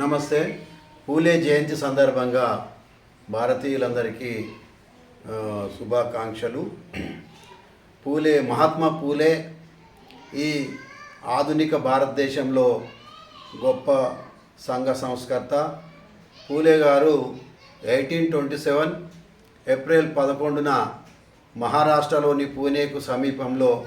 నమస్తే. పూలే జయంతి సందర్భంగా భారతీయులందరికీ శుభాకాంక్షలు. పూలే మహాత్మా పూలే ఈ ఆధునిక భారతదేశంలో గొప్ప సంఘ సంస్కర్త. పూలే గారు ఎయిటీన్ ట్వంటీ సెవెన్ ఏప్రిల్ పదకొండున మహారాష్ట్రలోని పూణేకు సమీపంలో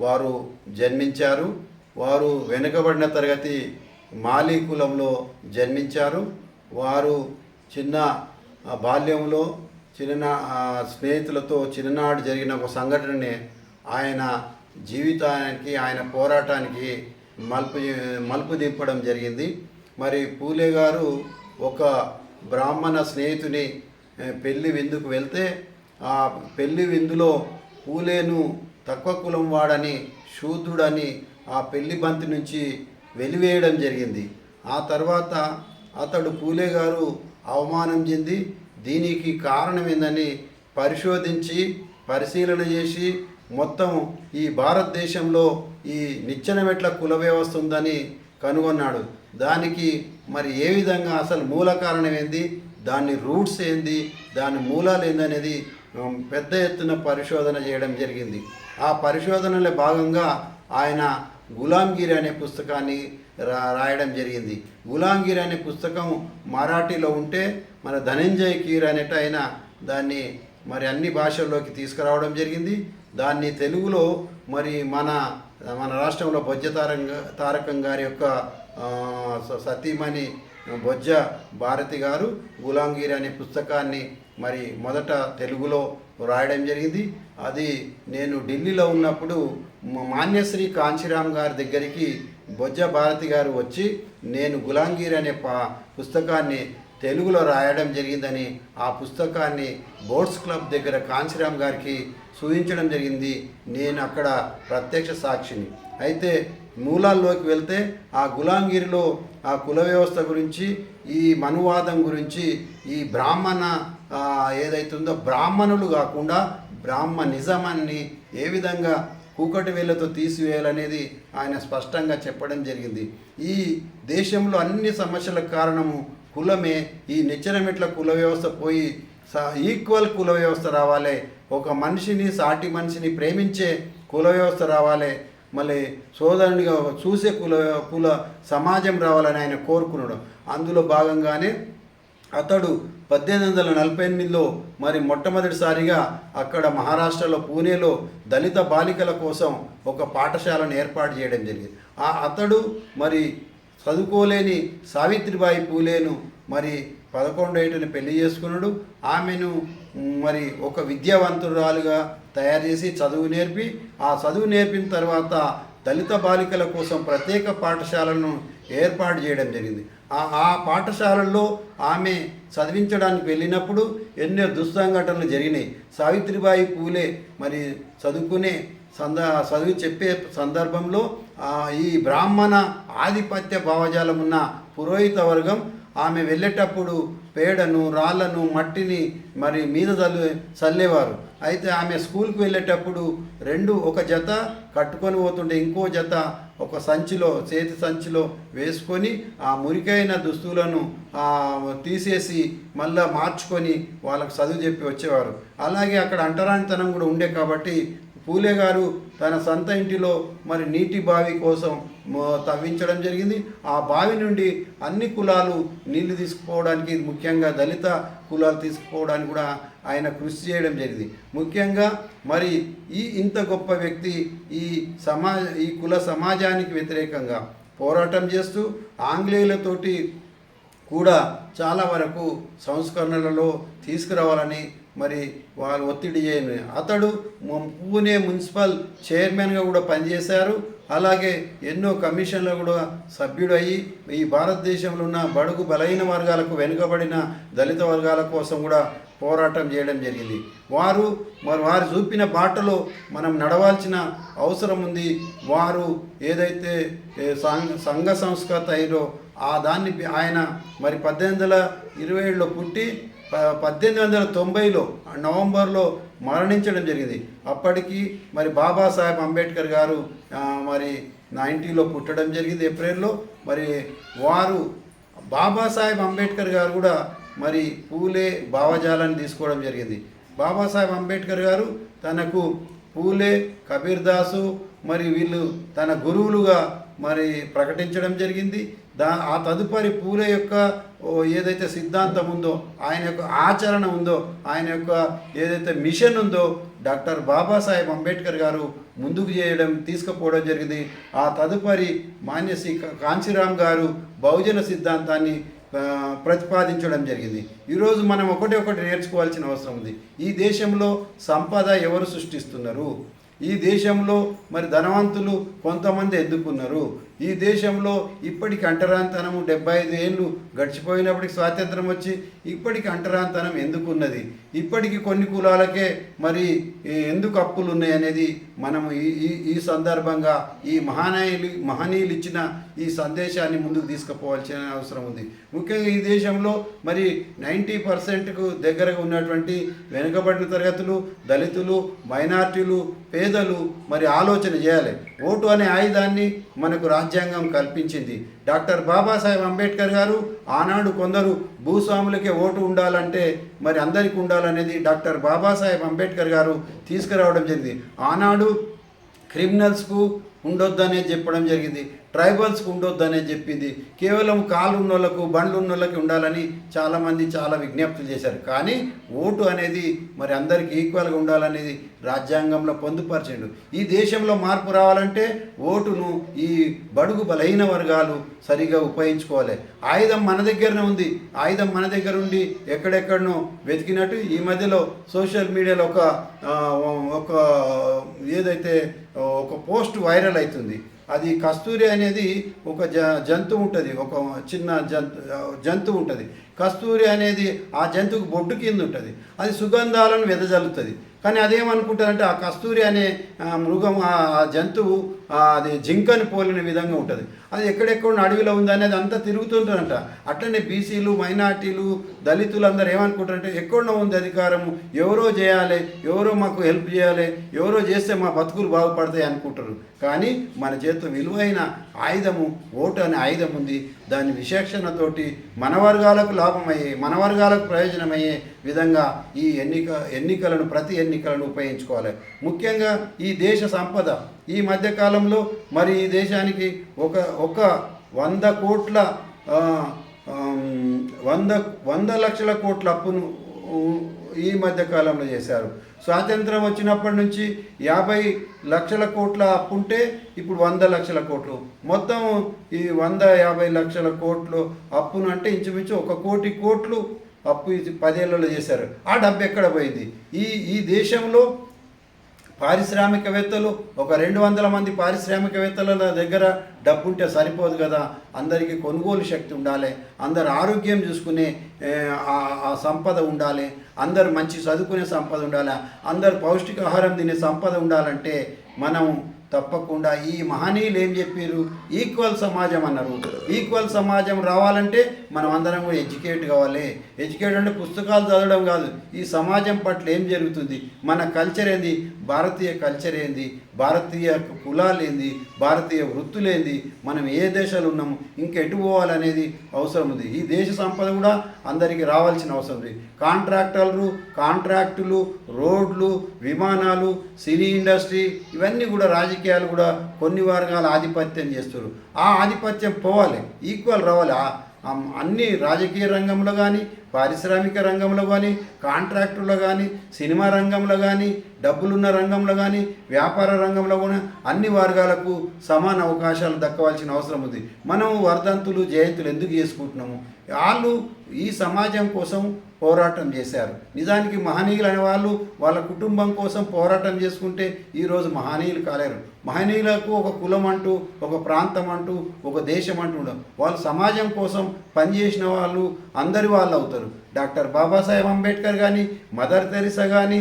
వారు జన్మించారు. వారు వెనుకబడిన తరగతి మాలీ కులంలో జన్మించారు. వారు చిన్న బాల్యంలో చిన్న స్నేహితులతో చిన్ననాడు జరిగిన ఒక సంఘటనని ఆయన జీవితానికి ఆయన పోరాటానికి మలుపు మలుపు దింపడం జరిగింది. మరి పూలే గారు ఒక బ్రాహ్మణ స్నేహితుని ఆ, పెళ్ళి విందుకు వెళ్తే ఆ పెళ్ళి విందులో పూలేను తక్కువ కులం వాడని శూద్రుడని ఆ పెళ్ళి బంతి నుంచి వెలివేయడం జరిగింది. ఆ తర్వాత అతడు పూలే గారు అవమానం చెంది దీనికి కారణం ఏందని పరిశోధించి పరిశీలన చేసి మొత్తం ఈ భారతదేశంలో ఈ నిచ్చెన మెట్ల కుల వ్యవస్థ ఉందని కనుగొన్నాడు. దానికి మరి ఏ విధంగా అసలు మూల కారణం ఏంది? దాని రూట్స్ ఏంది? దాని మూలాలు ఏందనేది పెద్ద ఎత్తున పరిశోధన చేయడం జరిగింది. ఆ పరిశోధనలో భాగంగా ఆయన గులాంగిరి అనే పుస్తకాన్ని రా రాయడం జరిగింది. గులాంగిరి అనే పుస్తకం మరాఠీలో ఉంటే మన ధనంజయ్ కీర్ అనేట ఆయన దాన్ని మరి అన్ని భాషల్లోకి తీసుకురావడం జరిగింది. దాన్ని తెలుగులో మరి మన మన రాష్ట్రంలో బొజ్జ తారంగ తారకం గారి యొక్క స- సతీమణి బొజ్జ భారతి గారు గులాంగిరి అనే పుస్తకాన్ని మరి మొదట తెలుగులో రాయడం జరిగింది. అది నేను ఢిల్లీలో ఉన్నప్పుడు మాన్యశ్రీ కాంచీరామ్ గారి దగ్గరికి బొజ్జ భారతి గారు వచ్చి నేను గులాంగిరి అనే పా పుస్తకాన్ని తెలుగులో రాయడం జరిగిందని ఆ పుస్తకాన్ని బోర్డ్స్ క్లబ్ దగ్గర కాంచీరామ్ గారికి సూచించడం జరిగింది. నేను అక్కడ ప్రత్యక్ష సాక్షిని. అయితే మూలాల్లోకి వెళ్తే ఆ గులాంగిరిలో ఆ కుల వ్యవస్థ గురించి ఈ మనువాదం గురించి ఈ బ్రాహ్మణ ఏదైతుందో బ్రాహ్మణులు కాకుండా బ్రాహ్మ నిజమాన్ని ఏ విధంగా కూకటి వేలతో తీసివేయాలనేది ఆయన స్పష్టంగా చెప్పడం జరిగింది. ఈ దేశంలో అన్ని సమస్యలకు కారణము కులమే. ఈ నిచ్చెనమెట్ల కుల వ్యవస్థ పోయి స- ఈక్వల్ కుల వ్యవస్థ రావాలి. ఒక మనిషిని సాటి మనిషిని ప్రేమించే కుల వ్యవస్థ రావాలి. మళ్ళీ సోదరునిగా చూసే కుల కుల సమాజం రావాలని ఆయన కోరుకున్నాడు. అందులో భాగంగానే అతడు పద్దెనిమిది వందల నలభై ఎనిమిదిలో మరి మొట్టమొదటిసారిగా అక్కడ మహారాష్ట్రలో పూణేలో దళిత బాలికల కోసం ఒక పాఠశాలను ఏర్పాటు చేయడం జరిగింది. ఆ అతడు మరి చదువుకోలేని సావిత్రిబాయి పూలేను మరి పదకొండు ఏటని పెళ్ళి చేసుకున్నాడు. ఆమెను మరి ఒక విద్యావంతురాలుగా తయారు చేసి చదువు నేర్పి ఆ చదువు నేర్పిన తర్వాత దళిత బాలికల కోసం ప్రత్యేక పాఠశాలను ఏర్పాటు చేయడం జరిగింది. ఆ ఆ పాఠశాలల్లో ఆమె చదివించడానికి వెళ్ళినప్పుడు ఎన్నో దుస్సంఘటనలు జరిగినాయి. సావిత్రిబాయి పూలే మరి చదువుకునే సంద చదువు చెప్పే సందర్భంలో ఈ బ్రాహ్మణ ఆధిపత్య భావజాలం ఉన్న పురోహిత వర్గం ఆమె వెళ్ళేటప్పుడు పేడను రాళ్ళను మట్టిని మరి మీద చల్లు చల్లేవారు. అయితే ఆమె స్కూల్కి వెళ్ళేటప్పుడు రెండు ఒక జత కట్టుకొని పోతుంటే ఇంకో జత ఒక సంచిలో చేతి సంచిలో వేసుకొని ఆ మురికైన దుస్తులను తీసేసి మళ్ళా మార్చుకొని వాళ్ళకు చదువు చెప్పి వచ్చేవారు. అలాగే అక్కడ అంటరానితనం కూడా ఉండే కాబట్టి పూలే గారు తన సొంత ఇంటిలో మరి నీటి బావి కోసం తవ్వించడం జరిగింది. ఆ బావి నుండి అన్ని కులాలు నీళ్ళు తీసుకుపోవడానికి ముఖ్యంగా దళిత కులాలు తీసుకుపోవడానికి కూడా ఆయన కృషి చేయడం జరిగింది. ముఖ్యంగా మరి ఈ ఇంత గొప్ప వ్యక్తి ఈ సమాజ ఈ కుల సమాజానికి వ్యతిరేకంగా పోరాటం చేస్తూ ఆంగ్లేయులతోటి కూడా చాలా వరకు సంస్కరణలలో తీసుకురావాలని మరి వాళ్ళు ఒత్తిడి చేయను. అతడు పూణే మున్సిపల్ చైర్మన్గా కూడా పనిచేశారు. అలాగే ఎన్నో కమిషన్లు కూడా సభ్యుడు అయ్యి ఈ భారతదేశంలో ఉన్న బడుగు బలహీన వర్గాలకు వెనుకబడిన దళిత వర్గాల కోసం కూడా పోరాటం చేయడం జరిగింది. వారు మరి వారు చూపిన బాటలో మనం నడవాల్సిన అవసరం ఉంది. వారు ఏదైతే సంఘ సంస్కృత అయ్యో ఆ దాన్ని ఆయన మరి పద్దెనిమిది వందల ఇరవై ఏడులో పుట్టి ప- పద్దెనిమిది వందల తొంభైలో నవంబర్లో మరణించడం జరిగింది. అప్పటికి మరి బాబాసాహెబ్ అంబేద్కర్ గారు మరి నైంటీలో పుట్టడం జరిగింది ఏప్రిల్లో. మరి వారు బాబాసాహెబ్ అంబేద్కర్ గారు కూడా మరి పూలే భావజాలాన్ని తీసుకోవడం జరిగింది. బాబాసాహెబ్ అంబేద్కర్ గారు తనకు పూలే కబీర్ దాసు మరి వీళ్ళు తన గురువులుగా మరి ప్రకటించడం జరిగింది. దా ఆ తదుపరి పూలే యొక్క ఓ ఏదైతే సిద్ధాంతం ఉందో ఆయన యొక్క ఆచరణ ఉందో ఆయన యొక్క ఏదైతే మిషన్ ఉందో డాక్టర్ బాబాసాహెబ్ అంబేద్కర్ గారు ముందుకు చేయడం తీసుకుపోవడం జరిగింది. ఆ తదుపరి మాన్యశ్రీ కాంచీరామ్ గారు బహుజన సిద్ధాంతాన్ని ప్రతిపాదించడం జరిగింది. ఈరోజు మనం ఒకటి ఒకటి నేర్చుకోవాల్సిన అవసరం ఉంది. ఈ దేశంలో సంపద ఎవరు సృష్టిస్తున్నారు? ఈ దేశంలో మరి ధనవంతులు కొంతమంది ఎందుకున్నారు? ఈ దేశంలో ఇప్పటికి అంటరాంతనము డెబ్బై ఐదు ఏళ్ళు గడిచిపోయినప్పటికి స్వాతంత్రం వచ్చి ఇప్పటికి అంటరాంతనం ఎందుకున్నది? ఇప్పటికి కొన్ని కులాలకే మరి ఎందుకు అప్పులు ఉన్నాయి అనేది మనము ఈ ఈ ఈ సందర్భంగా ఈ మహానాయులు మహనీయులు ఇచ్చిన ఈ సందేశాన్ని ముందుకు తీసుకుపోవాల్సిన అవసరం ఉంది. ముఖ్యంగా ఈ దేశంలో మరి నైంటీ పర్సెంట్కు దగ్గరగా ఉన్నటువంటి వెనుకబడిన తరగతులు దళితులు మైనార్టీలు పేదలు మరి ఆలోచన చేయాలి. ఓటు అనే ఆయుధాన్ని మనకు రాజ్యాంగం కల్పించింది. డాక్టర్ బాబాసాహెబ్ అంబేద్కర్ గారు ఆనాడు కొందరు భూస్వాములకే ఓటు ఉండాలంటే మరి అందరికీ ఉండాలనేది డాక్టర్ బాబాసాహెబ్ అంబేద్కర్ గారు తీసుకురావడం జరిగింది. ఆనాడు క్రిమినల్స్కు ఉండొద్దనే చెప్పడం జరిగింది. ట్రైబల్స్కి ఉండొద్దనే చెప్పింది. కేవలం కాళ్ళు ఉన్నోళ్ళకు బండ్లు ఉన్నోళ్ళకి ఉండాలని చాలామంది చాలా విజ్ఞప్తులు చేశారు. కానీ ఓటు అనేది మరి అందరికీ ఈక్వల్గా ఉండాలనేది రాజ్యాంగంలో పొందుపరిచిండు. ఈ దేశంలో మార్పు రావాలంటే ఓటును ఈ బడుగు బలహీన వర్గాలు సరిగా ఉపయోగించుకోవాలి. ఆయుధం మన దగ్గరనే ఉంది. ఆయుధం మన దగ్గర ఉండి ఎక్కడెక్కడనో వెతికినట్టు ఈ మధ్యలో సోషల్ మీడియాలో ఒక ఒక ఏదైతే ఒక పోస్ట్ వైరల్ అవుతుంది. అది కస్తూరి అనేది ఒక జ జంతువు ఉంటుంది. ఒక చిన్న జంతు జంతువు ఉంటుంది. కస్తూరి అనేది ఆ జంతువుకు బొడ్డు కింద ఉంటుంది. అది సుగంధాలను వెదజల్లుతుంది. కానీ అదేమనుకుంటారంటే ఆ కస్తూరి అనే మృగం ఆ జంతువు అది జింకని పోలిన విధంగా ఉంటుంది. అది ఎక్కడెక్కడ అడవిలో ఉంది అనేది అంతా తిరుగుతుంటారంట. అట్లనే బీసీలు మైనార్టీలు దళితులు అందరూ ఏమనుకుంటారంటే ఎక్కడో ఉంది అధికారము ఎవరో చేయాలి ఎవరో మాకు హెల్ప్ చేయాలి ఎవరో చేస్తే మా బతుకులు బాగుపడతాయి అనుకుంటారు. కానీ మన చేతితో విలువైన ఆయుధము ఓటు అనే ఆయుధం ఉంది. దాని విశేషణతోటి మన వర్గాలకు లాభమయ్యే మన వర్గాలకు ప్రయోజనమయ్యే విధంగా ఈ ఎన్నిక ఎన్నికలను ప్రతి ఎన్నికలను ఉపయోగించుకోవాలి. ముఖ్యంగా ఈ దేశ సంపద. ఈ మధ్యకాలంలో మరి ఈ దేశానికి ఒక ఒక వంద కోట్ల వంద వంద లక్షల కోట్ల అప్పును ఈ మధ్యకాలంలో చేశారు. స్వాతంత్రం వచ్చినప్పటి నుంచి యాభై లక్షల కోట్ల అప్పు ఉంటే ఇప్పుడు వంద లక్షల కోట్లు. మొత్తం ఈ వంద యాభై లక్షల కోట్లు అప్పును అంటే ఇంచుమించు ఒక కోటి కోట్లు అప్పు ఇది పదేళ్ళలో చేశారు. ఆ డబ్బు ఎక్కడ పోయింది? ఈ ఈ దేశంలో పారిశ్రామికవేత్తలు ఒక రెండు వందల మంది పారిశ్రామికవేత్తల దగ్గర డబ్బు ఉంటే సరిపోదు కదా. అందరికీ కొనుగోలు శక్తి ఉండాలి. అందరు ఆరోగ్యం చూసుకునే ఆ సంపద ఉండాలి. అందరు మంచి చదువుకునే సంపద ఉండాలి. అందరు పౌష్టికాహారం తినే సంపద ఉండాలంటే మనం తప్పకుండా ఈ మహనీయులు ఏం చెప్పారు ఈక్వల్ సమాజం అన్నారు. ఈక్వల్ సమాజం రావాలంటే మనం అందరం కూడా ఎడ్యుకేట్ కావాలి. ఎడ్యుకేట్ అంటే పుస్తకాలు చదవడం కాదు. ఈ సమాజం పట్ల ఏం జరుగుతుంది? మన కల్చర్ ఏంది? భారతీయ కల్చర్ ఏంది? భారతీయ కులాలేంది భారతీయ వృత్తులేంది మనం ఏ దేశాలు ఉన్నాము ఇంకెటు పోవాలనేది అవసరం ఉంది. ఈ దేశ సంపద కూడా అందరికీ రావాల్సిన అవసరం ఉంది. కాంట్రాక్టర్లు కాంట్రాక్టులు రోడ్లు విమానాలు సినీ ఇండస్ట్రీ ఇవన్నీ కూడా రాజకీయాలు కూడా కొన్ని వర్గాల ఆధిపత్యం చేస్తారు ఆ ఆధిపత్యం పోవాలి ఈక్వల్ రావాలి. అన్ని రాజకీయ రంగంలో కానీ పారిశ్రామిక రంగంలో కానీ కాంట్రాక్టులో కానీ సినిమా రంగంలో కానీ డబ్బులున్న రంగంలో కానీ వ్యాపార రంగంలో కూడా అన్ని వర్గాలకు సమాన అవకాశాలు దక్కవలసిన అవసరం ఉంది. మనం వర్ధంతులు జయంతులు ఎందుకు చేసుకుంటున్నాము? వాళ్ళు ఈ సమాజం కోసం పోరాటం చేశారు. నిజానికి మహనీయులు అనే వాళ్ళు వాళ్ళ కుటుంబం కోసం పోరాటం చేసుకుంటే ఈరోజు మహనీయులు కాలేరు. మహనీయులకు ఒక కులం అంటూ ఒక ప్రాంతం అంటూ ఒక దేశం అంటూ ఉండవు వాళ్ళు సమాజం కోసం పనిచేసిన వాళ్ళు అందరి వాళ్ళు అవుతారు. డాక్టర్ బాబాసాహెబ్ అంబేద్కర్ కానీ మదర్ తెరిసా కానీ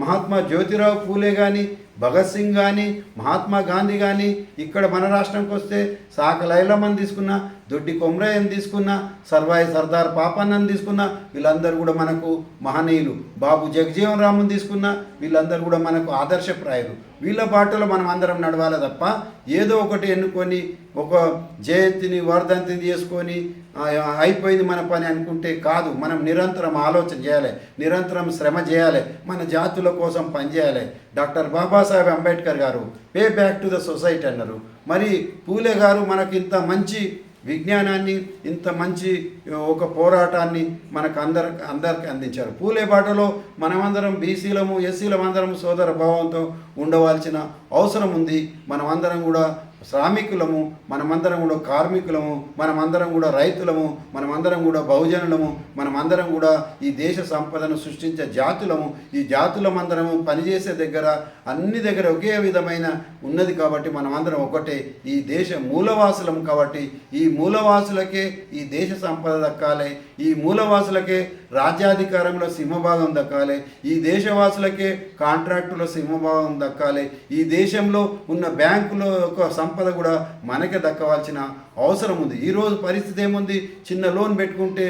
మహాత్మా జ్యోతిరావు పూలే కానీ భగత్ సింగ్ కానీ మహాత్మా గాంధీ కానీ ఇక్కడ మన రాష్ట్రంకి వస్తే సాక లైలమ్మని తీసుకున్న దొడ్డి కొమ్రయ్యను తీసుకున్నా సర్వాయి సర్దార్ పాపన్నను తీసుకున్నా వీళ్ళందరూ కూడా మనకు మహనీయులు. బాబు జగజీవన్ రాముని తీసుకున్నా వీళ్ళందరూ కూడా మనకు ఆదర్శప్రాయులు వీళ్ళ బాటలో మనం అందరం నడవాలి తప్ప ఏదో ఒకటి ఎన్నుకొని ఒక జయంతిని వర్ధంతిని చేసుకొని అయిపోయింది మన పని అనుకుంటే కాదు మనం నిరంతరం ఆలోచన చేయాలి నిరంతరం శ్రమ చేయాలి మన జాతుల కోసం పనిచేయాలి డాక్టర్ బాబాసాహెబ్ అంబేద్కర్ గారు pay back to the society అన్నారు. మరి పూలే గారు మనకి ఇంత మంచి విజ్ఞానాన్ని ఇంత మంచి ఒక పోరాటాన్ని మనకు అందరి అందరికి అందించారు. పూలేబాటలో మనమందరం బీసీలము ఎస్సీలం అందరం సోదర భావంతో ఉండవలసిన అవసరం ఉంది. మనమందరం కూడా శ్రామికులము మనమందరం కూడా కార్మికులము మనమందరం కూడా రైతులము మనమందరం కూడా బహుజనులము మనమందరం కూడా ఈ దేశ సంపదను సృష్టించే జాతులము. ఈ జాతులమందరము పనిచేసే దగ్గర అన్ని దగ్గర ఒకే విధమైన ఉన్నది కాబట్టి మనమందరం ఒకటే. ఈ దేశ మూలవాసులము కాబట్టి ఈ మూలవాసులకే ఈ దేశ సంపద దక్కాలి. ఈ మూలవాసులకే రాజ్యాధికారంలో సింహభాగం దక్కాలి. ఈ దేశవాసులకే కాంట్రాక్టులో సింహభాగం దక్కాలి. ఈ దేశంలో ఉన్న బ్యాంకుల యొక్క సంపద కూడా మనకే దక్కవలసిన అవసరం ఉంది. ఈరోజు పరిస్థితి ఏముంది? చిన్న లోన్ పెట్టుకుంటే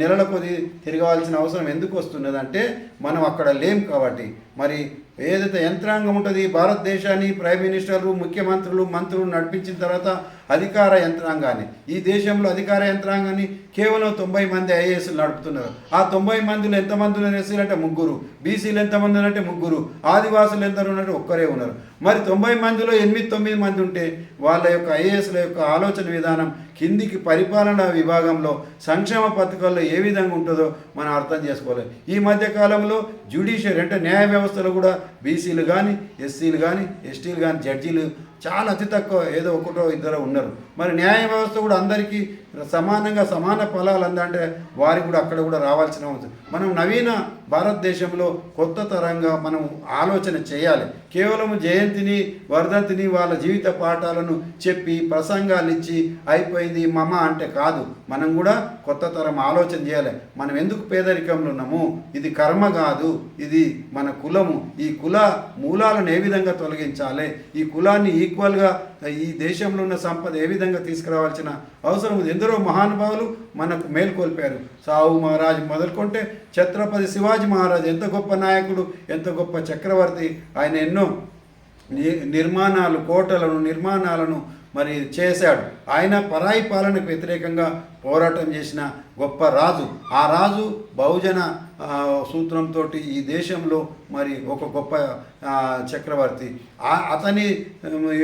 నెలల కొద్ది తిరగవలసిన అవసరం ఎందుకు వస్తున్నది అంటే మనం అక్కడ లేం కాబట్టి. మరి ఏదైతే యంత్రాంగం ఉంటుంది భారతదేశాన్ని ప్రైమ్ మినిస్టర్లు ముఖ్యమంత్రులు మంత్రులు నడిపించిన తర్వాత అధికార యంత్రాంగాన్ని. ఈ దేశంలో అధికార యంత్రాంగాన్ని కేవలం తొంభై మంది ఐఏఎస్లు నడుపుతున్నారు. ఆ తొంభై మందిలో ఎంతమంది ఉన్నారు ఎస్సీలు అంటే ముగ్గురు. బీసీలు ఎంతమంది ఉన్నారంటే ముగ్గురు. ఆదివాసులు ఎంత ఉన్నారంటే ఒక్కరే ఉన్నారు. మరి తొంభై మందిలో ఎనిమిది తొమ్మిది మంది ఉంటే వాళ్ళ యొక్క ఐఏఎస్ల యొక్క ఆలోచన విధానం కిందికి పరిపాలనా విభాగంలో సంక్షేమ పథకాల్లో ఏ విధంగా ఉంటుందో మనం అర్థం చేసుకోలేదు ఈ మధ్య కాలంలో జ్యుడిషియరీ అంటే న్యాయ వ్యవస్థలో కూడా బీసీలు కానీ ఎస్సీలు కానీ ఎస్టీలు కానీ జడ్జీలు చాలా అతి తక్కువ ఏదో ఒకటో ఇద్దరు ఉన్నారు. మరి న్యాయ వ్యవస్థ కూడా అందరికీ సమానంగా సమాన ఫలాలు అందంటే వారికి కూడా అక్కడ కూడా రావాల్సిన అవసరం. మనం నవీన భారతదేశంలో కొత్త తరంగా మనం ఆలోచన చేయాలి. కేవలం జయంతిని వర్ధంతిని వాళ్ళ జీవిత పాఠాలను చెప్పి ప్రసంగాలు ఇచ్చి అయిపోయింది మమ అంటే కాదు. మనం కూడా కొత్త తరం ఆలోచన చేయాలి. మనం ఎందుకు పేదరికంలో ఉన్నాము? ఇది కర్మ కాదు. ఇది మన కులము. ఈ కుల మూలాలను ఏ విధంగా తొలగించాలి? ఈ కులాన్ని ఈక్వల్గా ఈ దేశంలో ఉన్న సంపద ఏ విధంగా తీసుకురావాల్సిన అవసరం ఉంది? ఎందరో మహానుభావులు మనకు మేల్కొల్పారు సాహు మహారాజ్ మొదలుకుంటే ఛత్రపతి శివాజీ మహారాజ్ ఎంత గొప్ప నాయకుడు ఎంత గొప్ప చక్రవర్తి ఆయన ఎన్నో ని- నిర్మాణాలు కోటలను నిర్మాణాలను మరి చేశాడు. ఆయన పరాయి పాలనకు వ్యతిరేకంగా పోరాటం చేసిన గొప్ప రాజు. ఆ రాజు బహుజన సూత్రంతో ఈ దేశంలో మరి ఒక గొప్ప చక్రవర్తి. అతని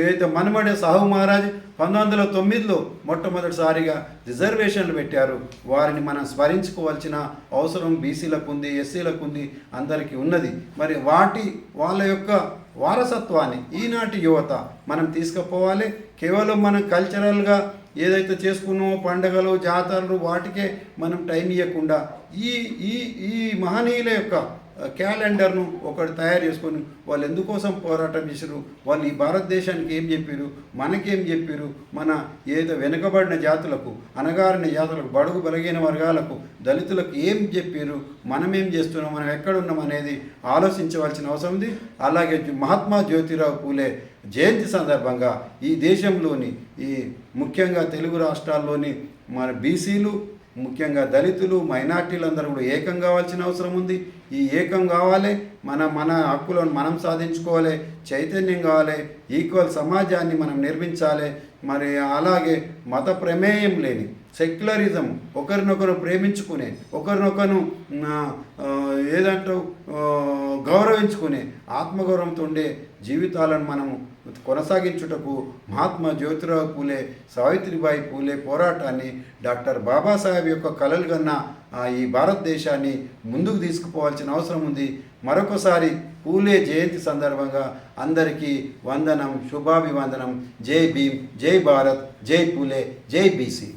ఏదైతే మనమడే సాహు మహారాజ్ పంతొమ్మిది వందల తొమ్మిదిలో మొట్టమొదటిసారిగా రిజర్వేషన్లు పెట్టారు. వారిని మనం స్మరించుకోవాల్సిన అవసరం బీసీలకు ఉంది ఎస్సీలకు ఉంది అందరికీ ఉన్నది. మరి వాటి వాళ్ళ యొక్క వారసత్వాన్ని ఈనాటి యువత మనం తీసుకుపోవాలి. కేవలం మనం కల్చరల్గా ఏదైతే చేసుకున్నామో పండగలు జాతరలు వాటికే మనం టైం ఇవ్వకుండా ఈ ఈ ఈ మహనీయుల యొక్క క్యాలెండర్ను ఒకటి తయారు చేసుకొని వాళ్ళు ఎందుకోసం పోరాటం చేశారు వాళ్ళు ఈ భారతదేశానికి ఏం చెప్పారు మనకేం చెప్పారు మన ఏదో వెనుకబడిన జాతులకు అనగారిన జాతులకు బడుగు బలగైన వర్గాలకు దళితులకు ఏం చెప్పారు మనమేం చేస్తున్నాం? మనం ఎక్కడున్నాం అనేది ఆలోచించవలసిన అవసరం ఉంది. అలాగే మహాత్మా జ్యోతిరావు పూలే జయంతి సందర్భంగా ఈ దేశంలోని ఈ ముఖ్యంగా తెలుగు రాష్ట్రాల్లోని మన బీసీలు ముఖ్యంగా దళితులు మైనార్టీలందరూ కూడా ఏకం కావాల్సిన అవసరం ఉంది. ఈ ఏకం కావాలి మన మన హక్కులను మనం సాధించుకోవాలి చైతన్యం కావాలి ఈక్వల్ సమాజాన్ని మనం నిర్మించాలి మరి అలాగే మత ప్రమేయం లేని సెక్యులరిజం ఒకరినొకరు ప్రేమించుకునే ఒకరినొకరు ఆ, ఏదంటావు గౌరవించుకునే ఆత్మగౌరవంతో ఉండే జీవితాలను మనము కొనసాగించుటకు మహాత్మా జ్యోతిరావు పూలే సావిత్రిబాయి పూలే పోరాటాన్ని డాక్టర్ బాబాసాహెబ్ యొక్క కలలు కన్న ఈ భారతదేశాన్ని ముందుకు తీసుకుపోవాల్సిన అవసరం ఉంది. మరొకసారి పూలే జయంతి సందర్భంగా అందరికీ వందనం శుభాభివందనం. జై భీమ్ జై భారత్ జై పూలే జై బీసీ.